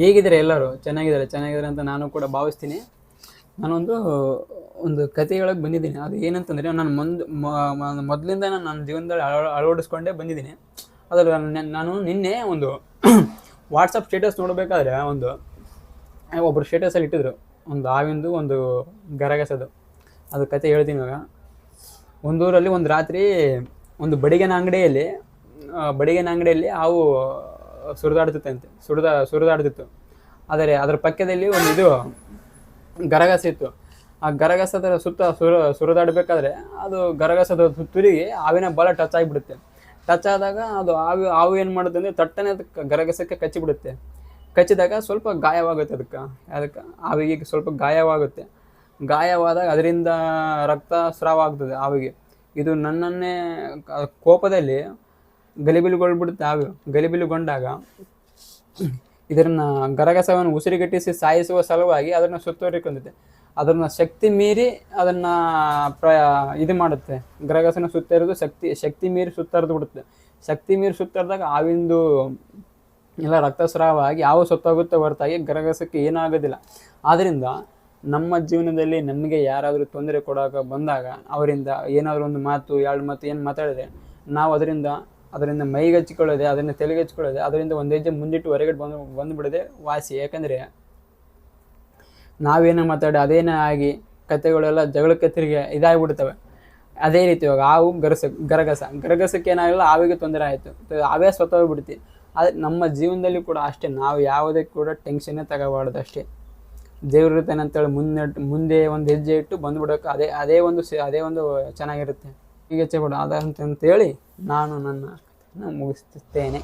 ಹೇಗಿದ್ದಾರೆ ಎಲ್ಲರೂ? ಚೆನ್ನಾಗಿದ್ದಾರೆ ಚೆನ್ನಾಗಿದ್ದಾರೆ ಅಂತ ನಾನು ಕೂಡ ಭಾವಿಸ್ತೀನಿ. ನಾನೊಂದು, ಒಂದು ಹೇಳಕ್ಕೆ ಬಂದಿದ್ದೀನಿ. ಅದು ಏನಂತಂದರೆ, ನಾನು ಮುಂದೆ ಮೊದಲಿಂದ ನಾನು ನನ್ನ ಜೀವನದಲ್ಲಿ ಅಳ, ಅಳವಡಿಸ್ಕೊಂಡೇ ಬಂದಿದ್ದೀನಿ. ಅದರಲ್ಲಿ ನಾನು ನಿನ್ನೆ ಒಂದು ವಾಟ್ಸಪ್ ಸ್ಟೇಟಸ್ ನೋಡಬೇಕಾದ್ರೆ, ಒಂದು ಒಬ್ಬರು ಸ್ಟೇಟಸಲ್ಲಿ ಇಟ್ಟಿದ್ರು. ಒಂದು ಆವಿಂದು ಒಂದು ಗರಗಸದು. ಅದು ಕತೆ ಹೇಳ್ತೀನಿ ಇವಾಗ. ಒಂದೂರಲ್ಲಿ ಒಂದು ರಾತ್ರಿ, ಒಂದು ಬಡಿಗೆನ ಅಂಗಡಿಯಲ್ಲಿ ಬಡಿಗೆನ ಅಂಗಡಿಯಲ್ಲಿ ಹಾವು ಸುರಿದಾಡ್ತಿತ್ತಂತೆ. ಸುರಿದ, ಸುರಿದಾಡ್ತಿತ್ತು. ಆದರೆ ಅದರ ಪಕ್ಕದಲ್ಲಿ ಒಂದು ಇದು ಗರಗಸ ಇತ್ತು. ಆ ಗರಗಸದ ಸುತ್ತ ಸುರ, ಸುರಿದಾಡಬೇಕಾದ್ರೆ ಅದು ಗರಗಸದ ತುರಿಗೆ ಆವಿನ ಬಲ ಟಚ್ ಆಗಿಬಿಡುತ್ತೆ. ಟಚ್ ಆದಾಗ ಅದು ಹಾವು ಹಾವು ಏನು ಮಾಡುತ್ತೆ ಅಂದರೆ ತಟ್ಟನೆ ಅದಕ್ಕೆ ಗರಗಸಕ್ಕೆ ಕಚ್ಚಿಬಿಡುತ್ತೆ. ಕಚ್ಚಿದಾಗ ಸ್ವಲ್ಪ ಗಾಯವಾಗುತ್ತೆ ಅದಕ್ಕೆ. ಅದಕ್ಕೆ ಹಾವಿಗೆ ಸ್ವಲ್ಪ ಗಾಯವಾಗುತ್ತೆ. ಗಾಯವಾದಾಗ ಅದರಿಂದ ರಕ್ತ ಸ್ರಾವ ಆಗ್ತದೆ ಹಾವಿಗೆ. ಇದು ನನ್ನನ್ನೇ ಕೋಪದಲ್ಲಿ ಗಲಿಬಿಲಿಗೊಳ್ಬಿಡುತ್ತೆ ಹಾವು ಗಲಿಬಿಲುಗೊಂಡಾಗ ಇದನ್ನು ಗರಗಸವನ್ನು ಉಸಿರುಗಟ್ಟಿಸಿ ಸಾಯಿಸುವ ಸಲುವಾಗಿ ಅದನ್ನು ಸುತ್ತುವರಿಕೊಂಡಿದೆ ಅದನ್ನ ಶಕ್ತಿ ಮೀರಿ ಅದನ್ನ ಪ್ರ ಇದು ಮಾಡುತ್ತೆ. ಗರಗಸನ ಸುತ್ತರಿದು ಶಕ್ತಿ ಶಕ್ತಿ ಮೀರಿ ಸುತ್ತರಿದು ಬಿಡುತ್ತೆ. ಶಕ್ತಿ ಮೀರಿ ಸುತ್ತರಿದಾಗ ಆವಿಂದು ಎಲ್ಲ ರಕ್ತಸ್ರಾವ ಆಗಿ ಯಾವ ಸುತ್ತಾಗುತ್ತೆ ಹೊರತಾಗಿ ಗರಗಸಕ್ಕೆ ಏನಾಗೋದಿಲ್ಲ. ಆದ್ದರಿಂದ ನಮ್ಮ ಜೀವನದಲ್ಲಿ ನಮಗೆ ಯಾರಾದರೂ ತೊಂದರೆ ಕೊಡೋಕೆ ಬಂದಾಗ, ಅವರಿಂದ ಏನಾದರೂ ಒಂದು ಮಾತು, ಎರಡು ಮಾತು ಏನು ಮಾತಾಡಿದ್ರೆ, ನಾವು ಅದರಿಂದ ಅದರಿಂದ ಮೈಗಚ್ಚಿಕೊಳ್ಳೋದೆ ಅದರಿಂದ ತಲೆಗಚ್ಕೊಳ್ಳೋದೆ ಅದರಿಂದ ಒಂದು ಹೆಜ್ಜೆ ಮುಂದಿಟ್ಟು ಹೊರಗಡೆ ಬಂದು, ಬಂದುಬಿಡೋದೆ ವಾಸಿ. ಯಾಕಂದರೆ ನಾವೇನೋ ಮಾತಾಡಿ ಅದೇನೇ ಆಗಿ ಕತೆಗಳೆಲ್ಲ ಜಗಳಕ್ಕೆ ತಿರುಗಿ ಇದಾಗಿಬಿಡ್ತವೆ. ಅದೇ ರೀತಿ ಇವಾಗ ಹಾವು ಗರಸ, ಗರಗಸ. ಗರಗಸಕ್ಕೆ ಏನಾಗಲ್ಲ, ಹಾವಿಗೆ ತೊಂದರೆ ಆಯಿತು. ಹಾವೇ ಸ್ವತಃ ಆದರೆ ನಮ್ಮ ಜೀವನದಲ್ಲಿ ಕೂಡ ಅಷ್ಟೇ, ನಾವು ಯಾವುದೇ ಕೂಡ ಟೆನ್ಷನ್ನೇ ತಗೋಬಾರ್ದು ಅಷ್ಟೇ. ದೇವ್ರ ಅಂತೇಳಿ ಮುಂದೆ ಮುಂದೆ ಒಂದು ಹೆಜ್ಜೆ ಇಟ್ಟು ಬಂದುಬಿಡೋಕೆ ಅದೇ ಅದೇ ಒಂದು ಅದೇ ಒಂದು ಚೆನ್ನಾಗಿರುತ್ತೆ. ಹೀಗೆ ಚಪಡ ಆದಂತೆ ಅಂತ ಅಂತೇಳಿ ನಾನು ನನ್ನ ಮುಗಿಸ್ತೇನೆ